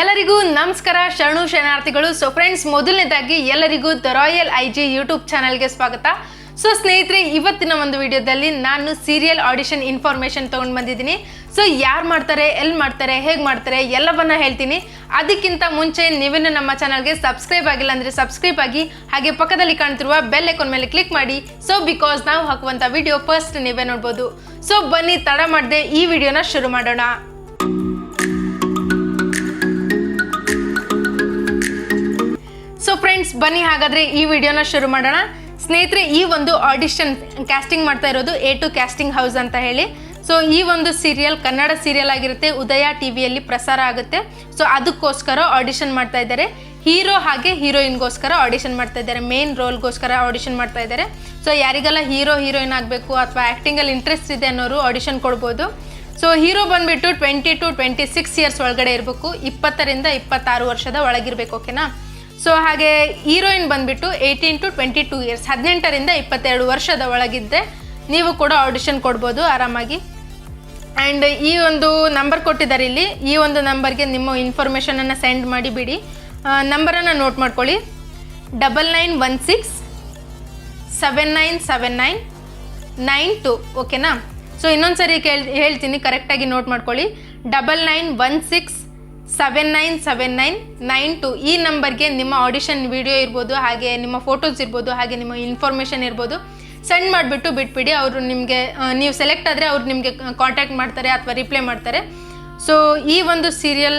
ಎಲ್ಲರಿಗೂ ನಮಸ್ಕಾರ. ಶರಣು ಶರಣಾರ್ಥಿಗಳು. ಸೊ ಫ್ರೆಂಡ್ಸ್ ಮೊದಲನೇದಾಗಿ ಎಲ್ಲರಿಗೂ the royal I G YouTube ಚಾನಲ್ಗೆ ಸ್ವಾಗತ. ಸೊ ಸ್ನೇಹಿತರೆ, ಇವತ್ತಿನ ಒಂದು ವಿಡಿಯೋದಲ್ಲಿ ನಾನು ಸೀರಿಯಲ್ ಆಡಿಷನ್ ಇನ್ಫಾರ್ಮೇಷನ್ ತೊಗೊಂಡು ಬಂದಿದ್ದೀನಿ. ಸೊ ಯಾರು ಮಾಡ್ತಾರೆ ಎಲ್ಲಿ ಮಾಡ್ತಾರೆ, ಹೇಗೆ ಮಾಡ್ತಾರೆ ಎಲ್ಲವನ್ನ ಹೇಳ್ತೀನಿ. ಅದಕ್ಕಿಂತ ಮುಂಚೆ ನೀವೇನು ನಮ್ಮ ಚಾನಲ್ಗೆ ಸಬ್ಸ್ಕ್ರೈಬ್ ಆಗಿಲ್ಲ ಅಂದರೆ ಸಬ್ಸ್ಕ್ರೈಬ್ ಆಗಿ, ಹಾಗೆ ಪಕ್ಕದಲ್ಲಿ ಕಾಣ್ತಿರುವ ಬೆಲ್ ಐಕಾನ್ ಮೇಲೆ ಕ್ಲಿಕ್ ಮಾಡಿ. ಸೊ ಬಿಕಾಸ್ ನಾವು ಹಾಕುವಂಥ ವಿಡಿಯೋ ಫಸ್ಟ್ ನೀವೇ ನೋಡ್ಬೋದು. ಸೊ ಬನ್ನಿ, ತಡ ಮಾಡದೆ ಈ ವಿಡಿಯೋನ ಶುರು ಮಾಡೋಣ. ಸೊ ಫ್ರೆಂಡ್ಸ್ ಬನ್ನಿ ಹಾಗಾದ್ರೆ ಈ ವಿಡಿಯೋನ ಶುರು ಮಾಡೋಣ. ಸ್ನೇಹಿತರೆ, ಈ ಒಂದು ಆಡಿಷನ್ ಕ್ಯಾಸ್ಟಿಂಗ್ ಮಾಡ್ತಾ ಇರೋದು ಎ ಟು ಕ್ಯಾಸ್ಟಿಂಗ್ ಹೌಸ್ ಅಂತ ಹೇಳಿ. ಸೊ ಈ ಒಂದು ಸೀರಿಯಲ್ ಕನ್ನಡ ಸೀರಿಯಲ್ ಆಗಿರುತ್ತೆ. ಉದಯ ಟಿವಿಯಲ್ಲಿ ಪ್ರಸಾರ ಆಗುತ್ತೆ. ಸೊ ಅದಕ್ಕೋಸ್ಕರ ಆಡಿಷನ್ ಮಾಡ್ತಾ ಇದ್ದಾರೆ. ಹೀರೋ ಹಾಗೆ ಹೀರೋಯಿನ್ಗೋಸ್ಕರ ಆಡಿಷನ್ ಮಾಡ್ತಾ ಇದ್ದಾರೆ. ಮೇನ್ ರೋಲ್ಗೋಸ್ಕರ ಆಡಿಷನ್ ಮಾಡ್ತಾ ಇದ್ದಾರೆ. ಸೊ ಯಾರಿಗೆಲ್ಲ ಹೀರೋ ಹೀರೋಯಿನ್ ಆಗಬೇಕು ಅಥವಾ ಆ್ಯಕ್ಟಿಂಗಲ್ಲಿ ಇಂಟ್ರೆಸ್ಟ್ ಇದೆ ಅನ್ನೋರು ಆಡಿಷನ್ ಕೊಡ್ಬೋದು. ಸೊ ಹೀರೋ ಬಂದುಬಿಟ್ಟು twenty two twenty six years ಒಳಗಡೆ ಇರಬೇಕು. ಇಪ್ಪತ್ತರಿಂದ ಇಪ್ಪತ್ತಾರು ವರ್ಷದ ಒಳಗಿರಬೇಕು ಓಕೆನಾ ಸೊ ಹಾಗೆ ಹೀರೋಯಿನ್ ಬಂದ್ಬಿಟ್ಟು eighteen to twenty two years ಹದಿನೆಂಟರಿಂದ ಇಪ್ಪತ್ತೆರಡು ವರ್ಷದ ಒಳಗಿದ್ದರೆ ನೀವು ಕೂಡ ಆಡಿಷನ್ ಕೊಡ್ಬೋದು ಆರಾಮಾಗಿ. ಆ್ಯಂಡ್ ಈ ಒಂದು ನಂಬರ್ ಕೊಟ್ಟಿದ್ದಾರೆ ಇಲ್ಲಿ ಈ ಒಂದು ನಂಬರ್ಗೆ ನಿಮ್ಮ ಇನ್ಫಾರ್ಮೇಷನನ್ನು ಸೆಂಡ್ ಮಾಡಿ ಬಿಡಿ. ನಂಬರನ್ನು ನೋಟ್ ಮಾಡ್ಕೊಳ್ಳಿ. Double nine one six seven nine seven nine nine two ಓಕೆನಾ ಸೊ ಇನ್ನೊಂದು ಸರಿ ಕೇಳಿ, ಹೇಳ್ತೀನಿ ಕರೆಕ್ಟಾಗಿ ನೋಟ್ ಮಾಡ್ಕೊಳ್ಳಿ. Double nine one six seven nine seven nine nine two ಈ ನಂಬರ್ಗೆ ನಿಮ್ಮ ಆಡಿಷನ್ ವಿಡಿಯೋ ಇರ್ಬೋದು, ಹಾಗೆ ನಿಮ್ಮ ಫೋಟೋಸ್ ಇರ್ಬೋದು, ಹಾಗೆ ನಿಮ್ಮ ಇನ್ಫಾರ್ಮೇಷನ್ ಇರ್ಬೋದು. ಸೆಂಡ್ ಮಾಡಿಬಿಟ್ಟು ಬಿಟ್ಬಿಡಿ. ಅವರು ನಿಮಗೆ ನೀವು ಸೆಲೆಕ್ಟ್ ಆದರೆ ಅವ್ರು ನಿಮಗೆ ಕಾಂಟ್ಯಾಕ್ಟ್ ಮಾಡ್ತಾರೆ ಅಥವಾ ರಿಪ್ಲೈ ಮಾಡ್ತಾರೆ. ಸೊ ಈ ಒಂದು ಸೀರಿಯಲ್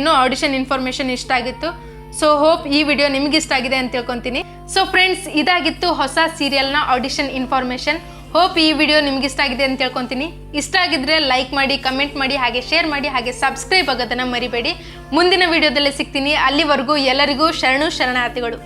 ಏನೋ ಆಡಿಷನ್ ಇನ್ಫಾರ್ಮೇಷನ್ ಇಷ್ಟ ಆಗಿತ್ತು. ಸೊ ಹೋಪ್ ಈ ವಿಡಿಯೋ ನಿಮ್ಗೆ ಇಷ್ಟ ಆಗಿದೆ ಅಂತ ತಿಳ್ಕೊತೀನಿ. ಸೊ ಫ್ರೆಂಡ್ಸ್ ಇದಾಗಿತ್ತು ಹೊಸ ಸೀರಿಯಲ್ನ ಆಡಿಷನ್ ಇನ್ಫಾರ್ಮೇಷನ್ ಹೋಪ್ ಈ ವಿಡಿಯೋ ನಿಮ್ಗೆ ಇಷ್ಟ ಆಗಿದೆ ಅಂತ ಹೇಳ್ಕೊಂತೀನಿ. ಇಷ್ಟ ಆಗಿದ್ರೆ ಲೈಕ್ ಮಾಡಿ ಕಮೆಂಟ್ ಮಾಡಿ, ಹಾಗೆ ಶೇರ್ ಮಾಡಿ, ಹಾಗೆ ಸಬ್ಸ್ಕ್ರೈಬ್ ಆಗೋದನ್ನ ಮರಿಬೇಡಿ. ಮುಂದಿನ ವಿಡಿಯೋದಲ್ಲಿ ಸಿಗ್ತೀನಿ. ಅಲ್ಲಿವರೆಗೂ ಎಲ್ಲರಿಗೂ ಶರಣು, ಶರಣಾರ್ಥಿಗಳು.